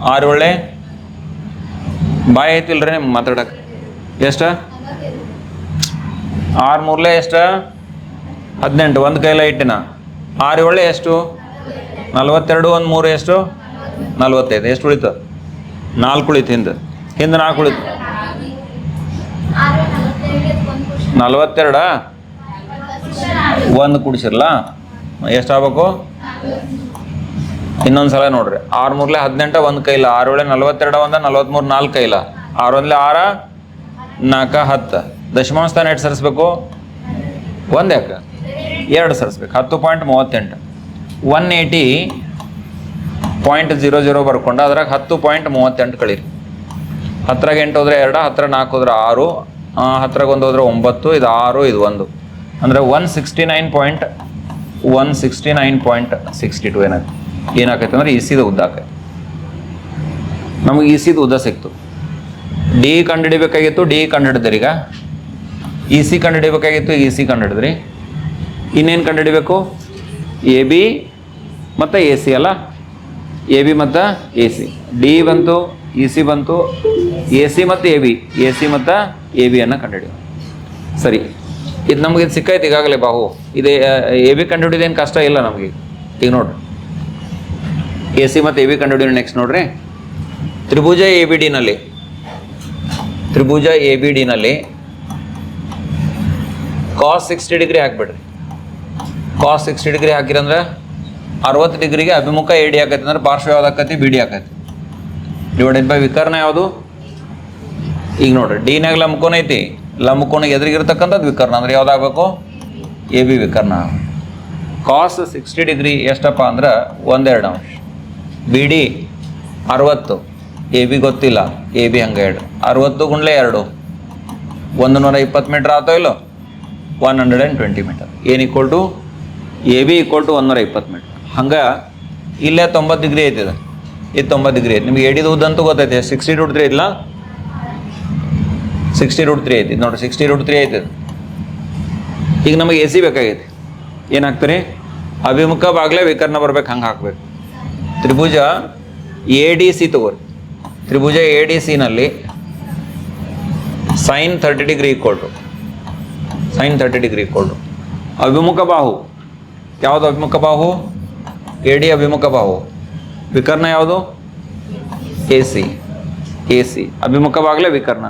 Speaker 1: ಆರು ಒಳ್ಳೆ. ಬಾಯಿ ಐತಿಲ್ರಿ ನಿಮ್ಗೆ ಮಾತಾಡಕ್ಕೆ? ಎಷ್ಟು? ಆರು ಮೂರಲೆ ಎಷ್ಟು? ಹದಿನೆಂಟು, ಒಂದು ಕೈಲ ಇಟ್ಟಿನ. ಆರು ಒಳ್ಳೆ ಎಷ್ಟು? ನಲ್ವತ್ತೆರಡು, ಒಂದು ಮೂರು ಎಷ್ಟು? ನಲ್ವತ್ತೈದು. ಎಷ್ಟು ಉಳಿತು? ನಾಲ್ಕು ಉಳಿತು ಹಿಂದೆ. ಹಿಂದೆ ನಾಲ್ಕು ಉಳಿತು. ನಲ್ವತ್ತೆರಡ? ಒಂದು ಕುಡಿಸಿರಲ್ಲ ಎಷ್ಟಾಗಬೇಕು? ಇನ್ನೊಂದು ಸಲ ನೋಡ್ರಿ. ಆರು ಮೂರ್ಲೆ ಹದಿನೆಂಟ ಒಂದು ಕೈಲ ಆರು ಏಳೆ ನಲ್ವತ್ತೆರಡು ಒಂದ, ನಲ್ವತ್ಮೂರು ನಾಲ್ಕು ಕೈಲ. ಆರು ಒಂದ್ಲೆ ಆರ, ನಾಲ್ಕು ಹತ್ತು. ದಶಮಾಂಶ ಸ್ಥಾನ ಎಷ್ಟು ಸರಿಸ್ಬೇಕು? ಒಂದು ಯಾಕೆ? ಎರಡು ಸರಿಸ್ಬೇಕು. ಹತ್ತು ಪಾಯಿಂಟ್ ಮೂವತ್ತೆಂಟು. One eighty point zero zero ಬರ್ಕೊಂಡು, ಅದ್ರಾಗ ಹತ್ತು ಪಾಯಿಂಟ್ ಮೂವತ್ತೆಂಟು ಕಳೀರಿ. ಹತ್ರಾಗ ಎಂಟು ಹೋದ್ರೆ ಎರಡು ಹತ್ರ ನಾಲ್ಕು ಹೋದ್ರೆ ಆರು ಹತ್ರಾಗ ಒಂದು ಹೋದ್ರೆ ಒಂಬತ್ತು, ಇದು ಆರು, ಇದು ಒಂದು. ಅಂದರೆ one sixty nine point one sixty nine point sixty two ಏನಾಗುತ್ತೆ ಏನಾಗೈತೆ ಅಂದ್ರೆ ಇ ಸಿದ ಉದ್ದ ಆಕೈತೆ. ನಮಗೆ ಇ ಸಿದ ಉದ್ದ ಸಿಕ್ತು. ಡಿ ಕಂಡುಹಿಡಿಬೇಕಾಗಿತ್ತು ಡಿ ಕಂಡುಹಿಡಿದ್ರಿ ಈಗ. ಇ ಸಿ ಕಂಡುಹಿಡಿಬೇಕಾಗಿತ್ತು ಇ ಸಿ ಕಂಡುಹಿಡಿದ್ರಿ. ಇನ್ನೇನು ಕಂಡುಹಿಡಿಬೇಕು? ಎ ಬಿ ಮತ್ತು ಎ ಸಿ ಅಲ್ಲ? ಎ ಬಿ ಮತ್ತು ಎ ಸಿ ಡಿ ಬಂತು ಇ ಸಿ ಬಂತು ಎ ಸಿ ಮತ್ತು ಎ ಬಿ ಎ ಸಿ ಮತ್ತು ಎ ಬಿಯನ್ನು ಕಂಡುಹಿಡಿಯೋದು. ಸರಿ. ಇದು ನಮಗೆ ಇದು ಈಗಾಗಲೇ ಬಾಹು. ಇದು ಎ ಬಿ ಕಂಡುಹಿಡಿಯೋದೇನು ಕಷ್ಟ ಇಲ್ಲ ನಮಗೆ ಈಗ. ನೋಡ್ರಿ. ಎ ಸಿ ಮತ್ತು ಎ ಬಿ ಕಂಡುಹಿಡಿಯೋಣ ನೆಕ್ಸ್ಟ್ ನೋಡ್ರಿ. ತ್ರಿಭುಜ ಎ ಬಿ ಡಿನಲ್ಲಿ ತ್ರಿಭುಜ ಎ ಬಿ ಡಿನಲ್ಲಿ ಕಾಸ್ ಸಿಕ್ಸ್ಟಿ ಡಿಗ್ರಿ ಹಾಕ್ಬಿಡ್ರಿ. ಕಾಸ್ ಸಿಕ್ಸ್ಟಿ ಡಿಗ್ರಿ ಹಾಕಿರಂದ್ರೆ ಅರವತ್ತು ಡಿಗ್ರಿಗೆ ಅಭಿಮುಖ ಎ ಡಿ ಆಕೈತಿ ಅಂದ್ರೆ ಪಾರ್ಶ್ವ ಯಾವ್ದು ಆಕೈತಿ ಬಿ ಡಿ ಆಕೈತಿ. ಡಿವೈಡೆಡ್ ಬೈ ವಿಕರ್ಣ ಯಾವುದು? ಈಗ ನೋಡ್ರಿ ಡಿನಾಗ ಲಂಬಕೋನ ಐತಿ. ಲಂಬಕೋನ ಎದುರಿಗಿರ್ತಕ್ಕಂಥದ್ದು ವಿಕರ್ಣ. ಅಂದ್ರೆ ಯಾವುದಾಗಬೇಕು? ಎ ಬಿ ವಿಕರ್ಣ. ಕಾಸ್ ಸಿಕ್ಸ್ಟಿ ಡಿಗ್ರಿ ಎಷ್ಟಪ್ಪ ಅಂದ್ರೆ ಒಂದೆರಡು ಅಂಶ. ಬಿ ಡಿ ಅರವತ್ತು. ಎ ಬಿ ಗೊತ್ತಿಲ್ಲ. ಎ ಬಿ ಹಂಗೆ ಎರಡು ಅರವತ್ತು ಗುಂಡ್ಲೆ ಎರಡು. ಒಂದು ನೂರ ಇಪ್ಪತ್ತು ಮೀಟ್ರ್ ಆತೋ ಇಲ್ಲೋ? One hundred and twenty metre ಏನು equal to A B equal to ಒಂದೂರ ಇಪ್ಪತ್ತು ಮೀಟ್ರ್ ಹಂಗೆ ಇಲ್ಲೇ ತೊಂಬತ್ತು ಡಿಗ್ರಿ ಐತಿದೆ ಇದು. ತೊಂಬತ್ತು ಡಿಗ್ರಿ ಐತೆ. ನಿಮ್ಗೆ ಎಡಿದು ಉದ್ದಂತೂ ಗೊತ್ತೈತೆ. ಸಿಕ್ಸ್ಟಿ ತ್ರೀ ಇಲ್ಲ ಸಿಕ್ಸ್ಟಿ ರೂಟ್ ತ್ರೀ ಐತಿ ನೋಡ್ರಿ ಸಿಕ್ಸ್ಟಿ ರೂಟ್ ತ್ರೀ ಐತಿ. ಈಗ ನಮಗೆ ಎ ಸಿ ಬೇಕಾಗೈತಿ. ಏನಾಗ್ತಾರೆ ಅಭಿಮುಖ ಬಾಗ್ಲೇ ವಿಕರ್ಣ ಬರ್ಬೇಕು, ಹಂಗೆ ಹಾಕ್ಬೇಕು. ತ್ರಿಭುಜ ಎ ಡಿ ಸಿ ತಗೋರಿ. ತ್ರಿಭುಜ ಎ ಡಿ ಸಿನಲ್ಲಿ ಸೈನ್ ಥರ್ಟಿ ಡಿಗ್ರಿ ಕೊಡ್ರು ಸೈನ್ ತರ್ಟಿ ಡಿಗ್ರಿ ಕೊಡ್ರು ಅಭಿಮುಖ ಬಾಹು. ಯಾವುದು ಅಭಿಮುಖ ಬಾಹು? ಎ ಡಿ ಅಭಿಮುಖ ಬಾಹು. ವಿಕರ್ಣ ಯಾವುದು? ಎ ಸಿ ಎ ಸಿ ಅಭಿಮುಖ ಬಾಗ್ಲೇ ವಿಕರ್ಣ.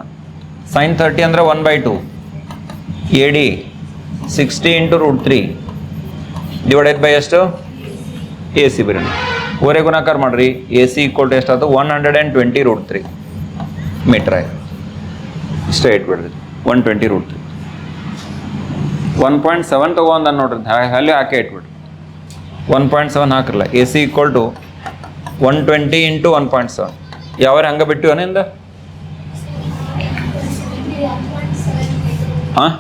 Speaker 1: ಸೈನ್ ಥರ್ಟಿ ಅಂದರೆ one by two A D sixty into root three divided by ಎಷ್ಟು? ಎ ಸಿ ಬಿರೋಣ ಓರೆ ಗುಣಾಕಾರ ಮಾಡಿರಿ. ಎ ಸಿ ಈಕ್ವಲ್ ಟು ಎಷ್ಟಾಯ್ತು? One hundred and twenty root three metre ಆಯ್ತು. ಇಷ್ಟೇ ಇಟ್ಬಿಡ್ರಿ. One twenty root three one point seven ತೊಗೊಂಡ್ ನೋಡ್ರಿ. ಅಲ್ಲಿ ಹಾಕಿ ಇಟ್ಬಿಡ್ರಿ. One point seven ಹಾಕಿರಲ್ಲ. A C equal to one twenty into one point seven ಯಾವ್ಯಾರು ಹಂಗೆ ಬಿಟ್ಟು ಹಾಂ?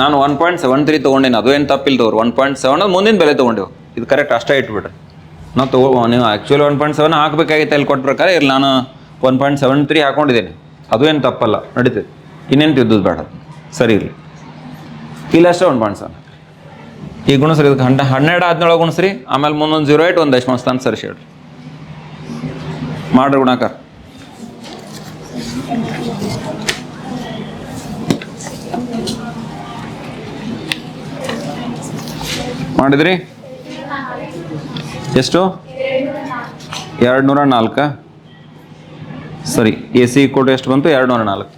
Speaker 1: ನಾನು ಒನ್ ಪಾಯಿಂಟ್ ಸೆವೆನ್ ತ್ರೀ ತೊಗೊಂಡೇನೆ. ಅದು ಏನು ತಪ್ಪಿಲ್ಲ ತಗೋರಿ ಒನ್ ಪಾಯಿಂಟ್ ಸೆವೆನ್ ಅದು ಮುಂದಿನ ಬೆಲೆ ತೊಗೊಂಡೆವು. ಇದು ಕರೆಕ್ಟ್ ಅಷ್ಟೇ ಇಟ್ಬಿಡ್ರಿ ನಾವು ತಗೋ ನೀವು ಆ್ಯಕ್ಚುಲಿ ಒನ್ ಪಾಯಿಂಟ್ ಸೆವೆನ್ ಹಾಕಬೇಕಾಗಿತ್ತು ಅಲ್ಲಿ ಕೊಟ್ಟ ಪ್ರಕಾರ ಇರಲಿ. ನಾನು ಒನ್ ಪಾಯಿಂಟ್ ಸೆವೆನ್ ತ್ರೀ ಹಾಕೊಂಡಿದ್ದೀನಿ. ಅದು ಏನು ತಪ್ಪಲ್ಲ. ನಡೀತದೆ. ಇನ್ನೇನು ತಿದ್ದುದು ಬೇಡ. ಸರಿ ಇರಲಿ. ಇಲ್ಲ ಅಷ್ಟೇ ಒನ್ ಪಾಯಿಂಟ್ ಸೆವೆನ್ ಈಗ ಗುಣಸ್ರಿ ಇದಕ್ಕೆ ಹಂಡ ಹನ್ನೆರಡು ಹದಿನೇಳು ಗುಣಸ್ರಿ ಆಮೇಲೆ ಮುಂದೊಂದು ಜೀರೋ ಏಟ್ ಒಂದು ದಶಮಾಂಶ ಸರಿಸಿ ಹೇಳ್ರಿ. ಮಾಡ್ರಿ ಗುಣಾಕಾರ. ಮಾಡಿದ್ರಿ? ಎಷ್ಟು? ಎರಡು ನೂರ ನಾಲ್ಕು ಸರಿ ಎ ಸಿ ಕೊಟ್ಟು ಎಷ್ಟು ಬಂತು? ಎರಡು ನೂರ ನಾಲ್ಕು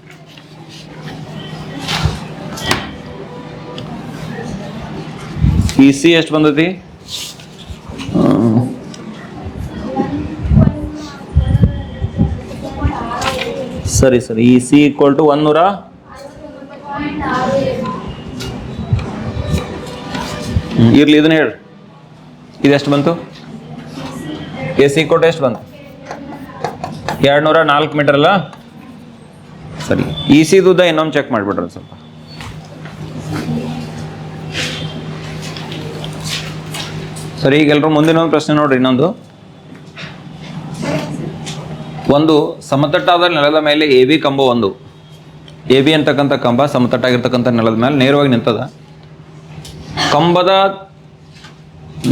Speaker 1: ಇ ಸಿ ಎಷ್ಟು ಬಂದೈತಿ? ಆ, ಸರಿ ಸರಿ. ಇ ಸಿ ಈಕ್ವಲ್ ಟು ಒಂದೂರ ಇರ್ಲಿ ಇದನ್ನ ಹೇಳ್ರಿ ಇದೆಷ್ಟು ಬಂತು? ಎ ಸಿ ಕೋಟ್ ಎಷ್ಟು ಬಂತು? ಎರಡು ನೂರ ನಾಲ್ಕು ಮೀಟರ್ ಅಲ್ಲ? ಸರಿ. ಇ ಸಿ ಉದ್ದ ಇನ್ನೊಂದು ಚೆಕ್ ಮಾಡಿಬಿಡ್ರಿ ಸ್ವಲ್ಪ. ಸರಿ, ಈಗ ಎಲ್ಲರೂ ಮುಂದಿನ ಒಂದು ಪ್ರಶ್ನೆ ನೋಡ್ರಿ ಇನ್ನೊಂದು. ಒಂದು, ಸಮತಟ್ಟಾದ ನೆಲದ ಮೇಲೆ ಎ ಬಿ ಕಂಬ ಒಂದು. ಎ ಬಿ ಅಂತಕ್ಕಂಥ ಕಂಬ ಸಮತಟ್ಟಾಗಿರ್ತಕ್ಕಂಥ ನೆಲದ ಮೇಲೆ ನೇರವಾಗಿ ನಿಂತದ. ಕಂಬದ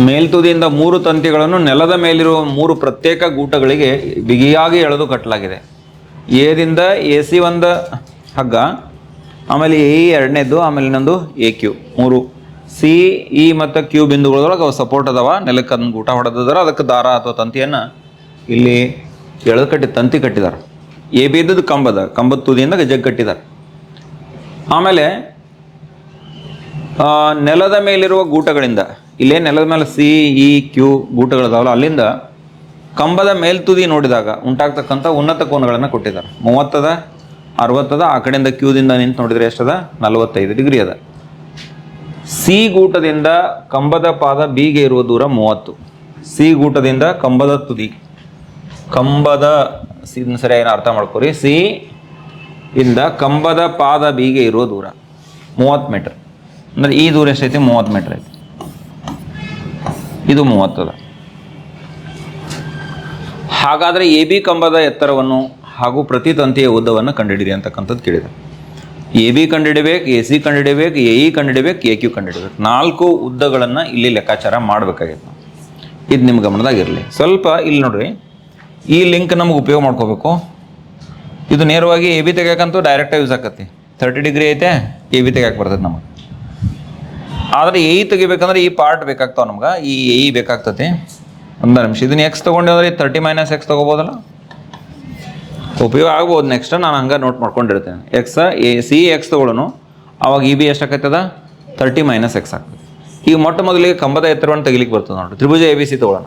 Speaker 1: ಮೇಲ್ತುದಿಯಿಂದ ಮೂರು ತಂತಿಗಳನ್ನು ನೆಲದ ಮೇಲಿರುವ ಮೂರು ಪ್ರತ್ಯೇಕ ಗೂಟಗಳಿಗೆ ಬಿಗಿಯಾಗಿ ಎಳೆದು ಕಟ್ಟಲಾಗಿದೆ. ಎದಿಂದ ಎ ಸಿ ಒಂದು ಹಗ್ಗ, ಆಮೇಲೆ ಎ ಎರಡನೇದು ಆಮೇಲೆ ಇನ್ನೊಂದು ಎ ಕ್ಯೂ ಮೂರು. ಸಿ, ಇ ಮತ್ತು ಕ್ಯೂ ಬಿಂದುಗಳೊಳಗೆ ಅವು ಸಪೋರ್ಟ್ ಅದಾವ. ನೆಲಕ್ಕೆ ಅದನ್ನು ಗೂಟ ಹೊಡೆದಿದ್ದಾರೆ ಅದಕ್ಕೆ ದಾರ ಅಥವಾ ತಂತಿಯನ್ನು ಇಲ್ಲಿ ಎಳೆದು ಕಟ್ಟಿ ತಂತಿ ಕಟ್ಟಿದ್ದಾರೆ ಎ ಬಿ ಇದ್ದದ್ದು ಕಂಬದ ಕಂಬದ ತುದಿಯಿಂದ ಗಜಗ್ ಕಟ್ಟಿದ್ದಾರೆ ಆಮೇಲೆ ನೆಲದ ಮೇಲಿರುವ ಗೂಟಗಳಿಂದ, ಇಲ್ಲೇ ನೆಲದ ಮೇಲೆ ಸಿ, ಇ, ಕ್ಯೂ ಗೂಟಗಳಿದಾವಲ್ಲ, ಅಲ್ಲಿಂದ ಕಂಬದ ಮೇಲ್ತುದಿ ನೋಡಿದಾಗ ಉಂಟಾಗ್ತಕ್ಕಂಥ ಉನ್ನತ ಕೋನಗಳನ್ನು ಕೊಟ್ಟಿದ್ದಾರೆ. ಮೂವತ್ತದ, ಅರವತ್ತದ, ಆ ಕಡೆಯಿಂದ ಕ್ಯೂದಿಂದ ನಿಂತು ನೋಡಿದರೆ ಎಷ್ಟದ? ನಲವತ್ತೈದು ಡಿಗ್ರಿ ಅದ. ಸಿ ಗೂಟದಿಂದ ಕಂಬದ ಪಾದ ಬಿಗೆ ಇರುವ ದೂರ ಮೂವತ್ತು. ಸಿ ಗೂಟದಿಂದ ಕಂಬದ ತುದಿ. ಕಂಬದ ಇದನ್ನ ಸರಿಯಾಗಿ ಅರ್ಥ ಮಾಡ್ಕೊರಿ. ಸಿ ಇಂದ ಕಂಬದ ಪಾದ ಬಿಗೆ ಇರುವ ದೂರ ಮೂವತ್ತು ಮೀಟರ್. ಅಂದ್ರೆ ಈ ದೂರ ಎಷ್ಟೈತಿ? ಮೂವತ್ತು ಮೀಟ್ರ್ ಐತಿ. ಇದು ಮೂವತ್ತದ ಹಾಗಾದ್ರೆ ಎ ಬಿ ಕಂಬದ ಎತ್ತರವನ್ನು ಹಾಗೂ ಪ್ರತಿ ತಂತಿಯ ಉದ್ದವನ್ನು ಕಂಡುಹಿಡಿರಿ ಅಂತಕ್ಕಂಥದ್ದು ಕೇಳಿದೆ. ಎ ಬಿ ಕಂಡುಹಿಡಿಬೇಕು, ಎ ಸಿ ಕಂಡುಹಿಡಿಬೇಕು, ಎ ಇ ಕಂಡುಹಿಡಿಬೇಕು, ಎ ಕ್ಯೂ ಕಂಡುಹಿಡಿಬೇಕು. ನಾಲ್ಕು ಉದ್ದಗಳನ್ನು ಇಲ್ಲಿ ಲೆಕ್ಕಾಚಾರ ಮಾಡಬೇಕಾಗಿತ್ತು. ಇದು ನಿಮ್ಮ ಗಮನದಾಗಿರಲಿ. ಸ್ವಲ್ಪ ಇಲ್ಲಿ ನೋಡ್ರಿ. ಈ ಲಿಂಕ್ ನಮ್ಗೆ ಉಪಯೋಗ ಮಾಡ್ಕೋಬೇಕು. ಇದು ನೇರವಾಗಿ ಎ ಬಿ ತೆಗಿಯಕ್ಕಂತೂ ಡೈರೆಕ್ಟಾಗಿ ಯೂಸ್ ಆಕತಿ ತರ್ಟಿ ಡಿಗ್ರಿ ಐತೆ, ಎ ಬಿ ತೆಗಿಯಕ್ಕೆ ಬರ್ತದೆ ನಮಗೆ. ಆದರೆ ಎ ಇ ತೆಗಿಬೇಕಂದ್ರೆ ಈ ಪಾರ್ಟ್ ಬೇಕಾಗ್ತಾವ ನಮ್ಗೆ. ಈ ಎ ಇ ಬೇಕಾಗ್ತತಿ. ಒಂದು ನಿಮಿಷ, ಇದನ್ನ ಎಕ್ಸ್ ತೊಗೊಂಡಿದ್ರೆ ತರ್ಟಿ ಮೈನಸ್ ಎಕ್ಸ್ ತೊಗೋಬೋದಲ್ಲ? ಉಪಯೋಗ ಆಗ್ಬೋದು. ನೆಕ್ಸ್ಟ್ ನಾನು ಹಂಗೆ ನೋಟ್ ಮಾಡ್ಕೊಂಡಿರ್ತೇನೆ. ಎಕ್ಸ್ ಎ ಸಿ ಎಕ್ಸ್ ತೊಗೊಳ್ಳೋನು ಅವಾಗ ಇ ಬಿ ಎಷ್ಟಾಗತ್ತದ ತರ್ಟಿ ಮೈನಸ್ ಎಕ್ಸ್ ಆಗ್ತದೆ ಈಗ ಮೊಟ್ಟ ಮೊದಲಿಗೆ ಕಂಬದ ಎತ್ತರವನ್ನು ತೆಗಿಲಿಕ್ಕೆ ಬರ್ತದೆ ನೋಡಿ ತ್ರಿಭುಜ ಎ ಬಿ ಸಿ ತೊಗೊಳ್ಳೋಣ.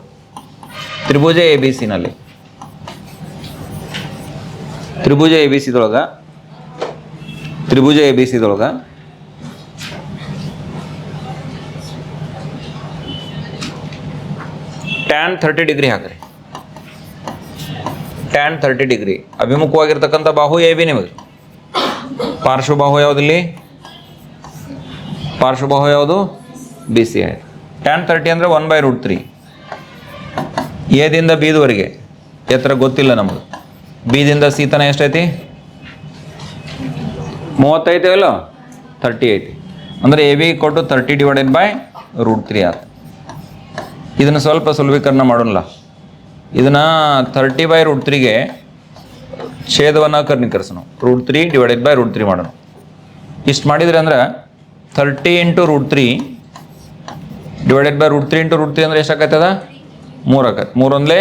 Speaker 1: ತ್ರಿಭುಜ ಎ ಬಿ ಸಿನಲ್ಲಿ ತ್ರಿಭುಜ ಎ ಬಿ ಸಿದೊಳಗೆ ತ್ರಿಭುಜ ಎ ಬಿ ಸಿದೊಳಗೆ ಟ್ಯಾನ್ ಥರ್ಟಿ ಡಿಗ್ರಿ ಹಾಕ್ರಿ ಟ್ಯಾನ್ ಥರ್ಟಿ ಡಿಗ್ರಿ ಅಭಿಮುಖವಾಗಿರ್ತಕ್ಕಂಥ ಬಾಹು ಎ ಬಿ ನಿಮಗೆ ಪಾರ್ಶ್ವಬಾಹು ಯಾವುದಿಲ್ಲಿ ಪಾರ್ಶ್ವಬಾಹು ಯಾವುದು? ಬಿ ಸಿ ಆಯ್ತು ಟ್ಯಾನ್ ತರ್ಟಿ ಅಂದರೆ ಒನ್ ಬೈ ರೂಟ್ ತ್ರೀ ಎದಿಂದ ಬಿದವರೆಗೆ ಎತ್ತರ ಗೊತ್ತಿಲ್ಲ ನಮಗೆ ಬಿದಿಂದ ಸಿ ತನ ಎಷ್ಟೈತಿ? ಮೂವತ್ತೈತೆ ಅಲ್ಲ? ತರ್ಟಿ ಐತಿ ಅಂದರೆ ಎ ಬಿ ಕೊಟ್ಟು thirty divided by root three ಆಯ್ತು ಇದನ್ನು ಸ್ವಲ್ಪ ಸುಲಭೀಕರಣ ಮಾಡೋಣಲ್ಲ. ಇದನ್ನು ಥರ್ಟಿ ಬೈ ರೂಟ್ ತ್ರೀಗೆ ಛೇದವನ್ನು ಕರ್ಣೀಕರಿಸೋಣ root three divided by root three ಮಾಡೋಣ. ಇಷ್ಟು ಮಾಡಿದರೆ ಅಂದ್ರೆ thirty into root three divided by root three into root three ಅಂದರೆ ಎಷ್ಟಾಗತ್ತದ? ಮೂರು ಆಗತ್ತೆ. ಮೂರು ಒಂದ್ಲೆ,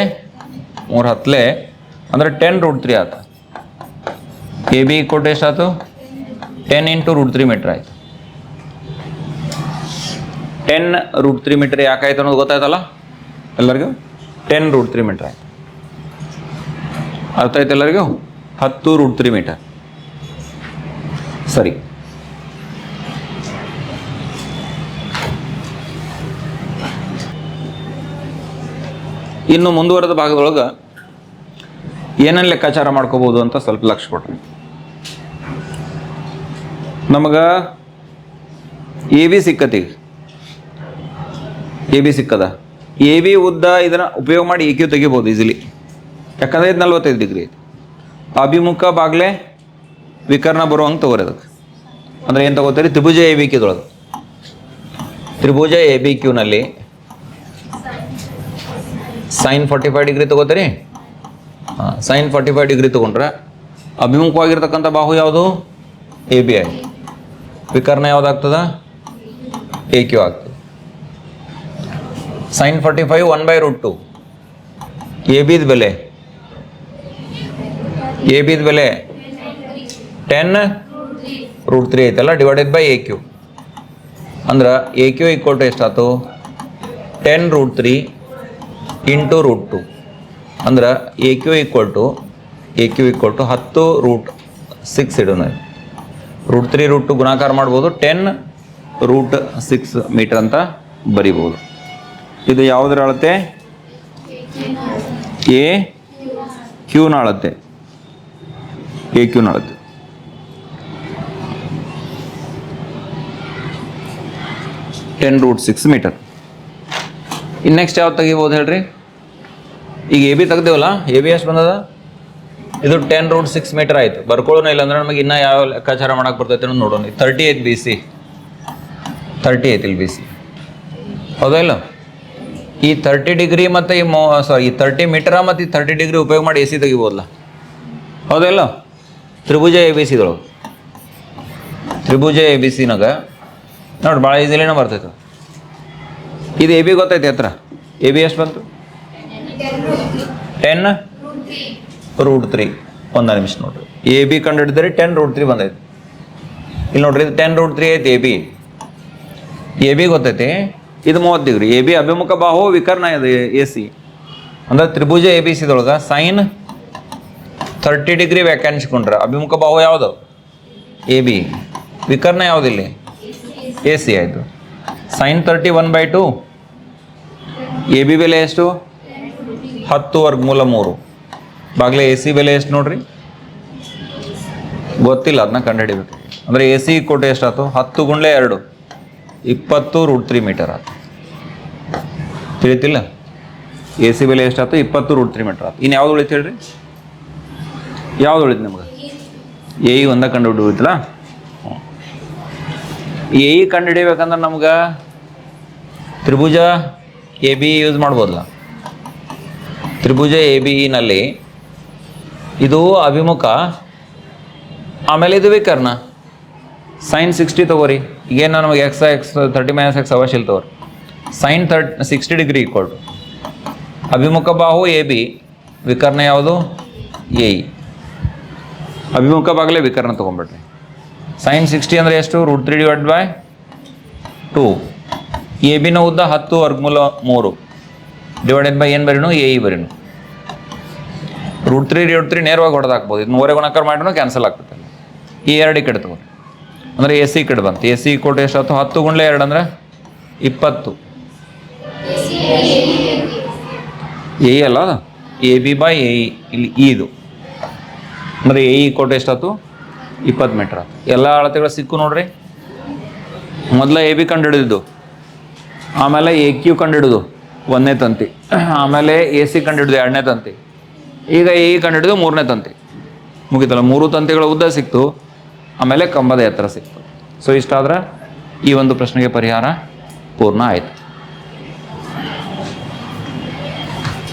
Speaker 1: ಮೂರು ಹತ್ತಲೆ ಅಂದರೆ ಟೆನ್ ರೂಟ್ ತ್ರೀ ಆತ. ಎ ಬಿ ಕೊಟ್ಟು ಎಷ್ಟಾಯ್ತು ten into root three metre ಆಯ್ತು. ಟೆನ್ ರೂಟ್ ತ್ರೀ ಮೀಟರ್ ಯಾಕಾಯ್ತು ಅನ್ನೋದು ಗೊತ್ತಾಯ್ತಲ್ಲ? ಎಲ್ಲರಿಗೂ? ಟೆನ್ ರೂಟ್ ತ್ರೀ ಮೀಟರ್ ಆಯ್ತು. ಅರ್ಥ ಆಯ್ತು ಎಲ್ಲರಿಗೂ? ಹತ್ತು ರೂಟ್ ತ್ರೀ ಮೀಟರ್ ಸರಿ. ಇನ್ನು ಮುಂದುವರೆದ ಭಾಗದೊಳಗೆ ಏನೇನು ಲೆಕ್ಕಾಚಾರ ಮಾಡ್ಕೋಬೋದು ಅಂತ ಸ್ವಲ್ಪ ಲಕ್ಷ ಕೊಡ್ರಿ ನಮಗೆ ಎ ಬಿ ಸಿಕ್ಕತ್ತೀಗ. ಎ ಬಿ ಸಿಕ್ಕದ? ಎ ಬಿ ಉದ್ದ ಇದನ್ನು ಉಪಯೋಗ ಮಾಡಿ ಎ ಕ್ಯೂ ತೆಗಿಬೋದು ಈಸಿಲಿ ಯಾಕಂದರೆ ಇದು ನಲ್ವತ್ತೈದು ಡಿಗ್ರಿ ಐತಿ. ಅಭಿಮುಖ ಬಾಗ್ಲೆ ವಿಕರ್ಣ ಬರುವಂಗೆ ತಗೋರಿ ಅದಕ್ಕೆ. ಅಂದ್ರೆ ಏನು ತಗೋತೀರಿ? ತ್ರಿಭುಜ ಎ ಬಿ ಕ್ಯೂದೊಳಗೆ ತ್ರಿಭುಜ ಎ ಬಿ ಕ್ಯೂನಲ್ಲಿ ಸೈನ್ ಫಾರ್ಟಿ ಫೈವ್ ಡಿಗ್ರಿ ತಗೋತೀರಿ? ಹಾಂ ಸೈನ್ ಫಾರ್ಟಿ ಫೈವ್ ಡಿಗ್ರಿ ತೊಗೊಂಡ್ರೆ ಅಭಿಮುಖವಾಗಿರ್ತಕ್ಕಂಥ ಬಾಹು ಯಾವುದು? ಎ ಬಿ ಐ ವಿಕರ್ಣ ಯಾವುದಾಗ್ತದ? ಎ ಕ್ಯೂ ಆಗ್ತದೆ. Sine forty five one by root two A ಬಿದ ಬೆಲೆ. ಎ ಬಿದ ಬೆಲೆ. ಟೆನ್ ರೂಟ್ ತ್ರೀ ಐತಲ್ಲ ಡಿವೈಡೆಡ್ ಬೈ ಎ ಕ್ಯೂ ಅಂದ್ರೆ ಎ ಕ್ಯೂ ಈಕ್ವಲ್ ಟು ಎಷ್ಟಾಯ್ತು ten root three into root two ಅಂದ್ರೆ A Q equal to A Q equal to ಹತ್ತು root six ಇಡೋಣ root three root two ಗುಣಾಕಾರ ಮಾಡ್ಬೋದು. Ten root six metre ಅಂತ ಬರಿಬೋದು. ಇದು ಯಾವುದರ ಅಳತೆ? ಎ ಕ್ಯೂನ ಅಳತೆ. ಎ ಕ್ಯೂನ ಅಳತೆ. ಟೆನ್ ರೂಟ್ ಸಿಕ್ಸ್ ಮೀಟರ್ ಇನ್ನು ನೆಕ್ಸ್ಟ್ ಯಾವ್ದು ತೆಗಿಬೋದು ಹೇಳ್ರಿ? ಈಗ ಎ ಬಿ ತೆಗ್ದೇವಲ್ಲ ಎ ಬಿ ಎಷ್ಟು ಬಂದದ? ಇದು ಟೆನ್ ರೂಟ್ ಸಿಕ್ಸ್ ಮೀಟರ್ ಆಯ್ತು. ಬರ್ಕೊಳ್ಳೋಣ ಇಲ್ಲ ಅಂದ್ರೆ ನಮಗೆ ಇನ್ನೂ ಯಾವ ಲೆಕ್ಕಾಚಾರ ಮಾಡೋಕೆ ಬರ್ತೈತೆ ನೋಡೋಣ. Thirty eight B C thirty ಐತಿ ಇಲ್ಲಿ ಬಿ ಸಿ ಹೌದಾ ಇಲ್ಲ? ಈ ತರ್ಟಿ ಡಿಗ್ರಿ ಮತ್ತು ಈ ಮೋ ಸಾರಿ ಈ ತರ್ಟಿ ಮೀಟರ ಮತ್ತು ಈ ತರ್ಟಿ ಡಿಗ್ರಿ ಉಪಯೋಗ ಮಾಡಿ ಎ ಸಿ ತೆಗಿಬೋದಲ್ಲ? ಹೌದಲ್ಲ? ತ್ರಿಭುಜ ಎ ಬಿ ಸಿದೊಳಗೆ ತ್ರಿಭುಜ ಎ ಬಿ ಸಿನಾಗ ನೋಡಿ ಭಾಳ ಈಸಿಲಿನ ಬರ್ತೈತೆ. ಇದು ಎ ಬಿ ಗೊತ್ತೈತೆ ಹತ್ರ ಎ ಬಿ ಎಷ್ಟು ಬಂತು? ಟೆನ್ ರೂಟ್ ತ್ರೀ ಒಂದು ನಿಮಿಷ ನೋಡಿರಿ ಎ ಬಿ ಕಂಡು ಹಿಡಿದ್ರೆ ಟೆನ್ ರೂಟ್ ತ್ರೀ ಬಂದೈತೆ. ಇಲ್ಲಿ ನೋಡ್ರಿ, ಇದು ಟೆನ್ ರೂಟ್ ತ್ರೀ ಐತಿ ಎ ಬಿ ಎ ಬಿ ಗೊತ್ತೈತಿ. ಇದು ಮೂವತ್ತು ಡಿಗ್ರಿ ಎ ಬಿ ಅಭಿಮುಖ ಬಾಹು, ವಿಕರ್ಣ ಇದು ಎ ಸಿ ಅಂದ್ರೆ ತ್ರಿಭುಜ ಎ ಬಿ ಸಿದೊಳಗೆ ಸೈನ್ ಥರ್ಟಿ ಡಿಗ್ರಿ ವ್ಯಾಖ್ಯಾನಿಸ್ಕೊಂಡ್ರೆ ಅಭಿಮುಖ ಬಾಹು ಯಾವುದು? ಎ ಬಿ ವಿಕರ್ಣ ಯಾವುದಿಲ್ಲಿ ಎ ಸಿ ಆಯಿತು. Sine thirty one by two A B ಬೆಲೆ ಎಷ್ಟು? ಹತ್ತು ವರ್ಗಮೂಲ ಮೂರು. ಬಾಗ್ಲೆ ಎ ಸಿ ಬೆಲೆ ಎಷ್ಟು ನೋಡ್ರಿ? ಗೊತ್ತಿಲ್ಲ ಅದನ್ನ ಕಂಡುಹಿಡಿಬೇಕು. ಅಂದರೆ ಎ ಸಿ ಕೊಟ್ಟು ಎಷ್ಟಾಯ್ತು? ಹತ್ತು ಗುಂಡ್ಲೆ ಎರಡು. ಇಪ್ಪತ್ತು ರೂಟ್ ತ್ರೀ ಮೀಟರ್ ಆಯ್ತು. ತಿಳಿತಿಲ್ಲ. ಎ ಸಿ ಬೆಲೆ ಎಷ್ಟಾಯ್ತು ಇಪ್ಪತ್ತು ರೂಟ್ ತ್ರೀ ಮೀಟರ್ ಆಯ್ತು. ಇನ್ನು ಯಾವ್ದು ಉಳಿತು ಹೇಳ್ರಿ? ಯಾವ್ದು ಉಳಿತು ನಿಮ್ಗೆ? ಎ ಇ ಒಂದ ಕಂಡು ಹಿಡಿಯುತ್ತಲ್ಲ? ಎ ಇ ಕಂಡು ಹಿಡಿಬೇಕಂದ್ರೆ ನಮ್ಗೆ ತ್ರಿಭುಜ ಎ ಬಿ ಯೂಸ್ ಮಾಡ್ಬೋದಲ್ಲ. ತ್ರಿಭುಜ ಎ ಬಿ ನಲ್ಲಿ ಇದು ಅಭಿಮುಖ. ಆಮೇಲೆ ಇದು ವಿಕರ್ಣ. ಸೈನ್ ಸಿಕ್ಸ್ಟಿ ತಗೋರಿ. ಈಗೇನು ನಮಗೆ x x thirty minus x ಅವಶ್ಯ ತಗೋರಿ. Sine thirty sixty degree equal to ಅಭಿಮುಖ ಬಾಹು ಎ ಬಿ ವಿಕರ್ಣ ಯಾವುದು ಎ ಇ ಅಭಿಮುಖ ಬಾಗಲೇ ವಿಕರ್ಣ ತೊಗೊಂಬಿಡ್ರಿ ಸೈನ್ ಸಿಕ್ಸ್ಟಿ ಅಂದರೆ ಎಷ್ಟು root three divide by two A ಬಿನ ಉದ್ದ ಹತ್ತು ವರ್ಗಮೂಲ ಮೂರು ಡಿವೈಡೆಡ್ ಬೈ ಏನು ಬರೀನು ಎ ಇ ಬರೀನು ರೂಟ್ ತ್ರೀ ರೂಟ್ ತ್ರೀ ನೇರವಾಗಿ ಹೊಡೆದು ಹಾಕ್ಬೋದು ಇದು ಮೂರೇ ಗುಣಾಕಾರ ಮಾಡಿನೂ ಕ್ಯಾನ್ಸಲ್ ಆಗ್ತದೆ ಈ ಎರಡು ಈ ಕಡೆ ಅಂದರೆ ಎ ಸಿ ಕಡೆ ಬಂತು. ಎ ಸಿ ಕೊಟ್ಟು ಹತ್ತು. ಹತ್ತು ಗುಂಡ್ಲೆ ಎರಡು ಅಂದರೆ ಇಪ್ಪತ್ತು. ಎ ಅಲ್ಲ? ಎ ಬಿ ಬೈ ಎ ಇಲ್ಲಿ ಇದು. ಅಂದರೆ ಎ ಇ ಕೊಟ್ಟು ಎಷ್ಟಾಯ್ತು? ಇಪ್ಪತ್ತು ಮೀಟ್ರ್ ಎಲ್ಲ ಅಳತೆಗಳು ಸಿಕ್ಕು ನೋಡ್ರಿ. ಮೊದಲ ಎ ಬಿ ಕಂಡು ಹಿಡಿದಿದ್ದು ಆಮೇಲೆ ಎ ಕ್ಯೂ ಕಂಡು ಹಿಡಿದು ಒಂದನೇ ತಂತಿ. ಆಮೇಲೆ ಎ ಸಿ ಕಂಡು ಹಿಡಿದು ಎರಡನೇ ತಂತಿ. ಈಗ ಎ ಇ ಕಂಡು ಹಿಡಿದು ಮೂರನೇ ತಂತಿ. ಮುಗಿತಲ್ಲ, ಮೂರು ತಂತಿಗಳ ಉದ್ದ ಸಿಕ್ತು. ಆಮೇಲೆ ಕಂಬದ ಎತ್ತರ ಸಿಕ್ತು. ಸೊ ಇಷ್ಟಾದ್ರೆ ಈ ಒಂದು ಪ್ರಶ್ನೆಗೆ ಪರಿಹಾರ ಪೂರ್ಣ ಆಯಿತು.